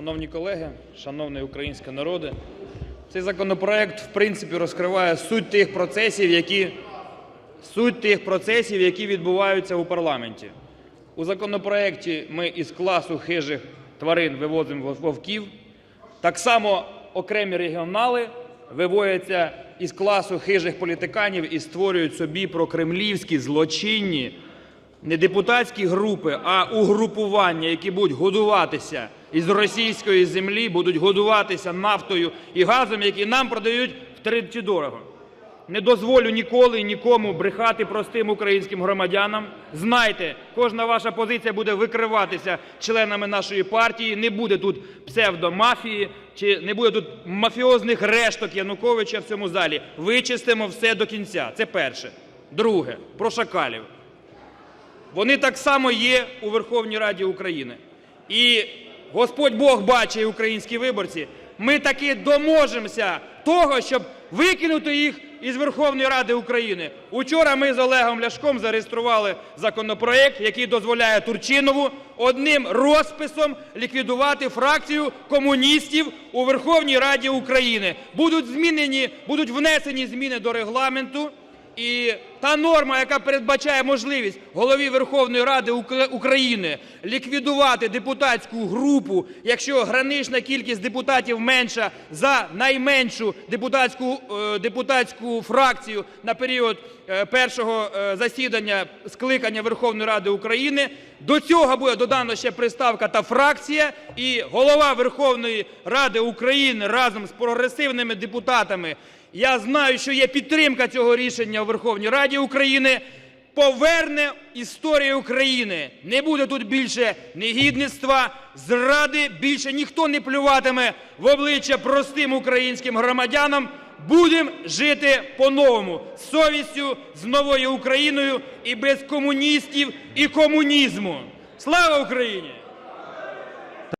Шановні колеги, шановний український народе, цей законопроект, в принципі, розкриває суть тих процесів, які, суть тих процесів, які відбуваються у парламенті. У законопроекті ми із класу хижих тварин вивозимо вовків. Так само окремі регіонали виводяться із класу хижих політиканів і створюють собі прокремлівські злочинні не депутатські групи, а угрупування, які будуть годуватися із російської землі, будуть годуватися нафтою і газом, які нам продають втричі дорого. Не дозволю ніколи нікому брехати простим українським громадянам. Знайте, кожна ваша позиція буде викриватися членами нашої партії. Не буде тут псевдомафії, чи не буде тут мафіозних решток Януковича в цьому залі. Вичистимо все до кінця. Це перше. Друге, про шакалів. Вони так само є у Верховній Раді України. І Господь Бог бачить, українські виборці, ми таки доможемося того, щоб викинути їх із Верховної Ради України. Учора ми з Олегом Ляшком зареєстрували законопроект, який дозволяє Турчинову одним розписом ліквідувати фракцію комуністів у Верховній Раді України. Будуть змінені, будуть внесені зміни до регламенту. І та норма, яка передбачає можливість голові Верховної Ради України ліквідувати депутатську групу, якщо гранична кількість депутатів менша за найменшу депутатську, е, фракцію на період е, першого е, засідання скликання Верховної Ради України, до цього буде додано ще приставка та фракція, і голова Верховної Ради України разом з прогресивними депутатами. Я знаю, що є підтримка цього рішення у Верховній Раді України. Поверне історію України. Не буде тут більше негідництва, зради. Більше ніхто не плюватиме в обличчя простим українським громадянам. Будемо жити по-новому з совістю, з новою Україною і без комуністів і комунізму. Слава Україні!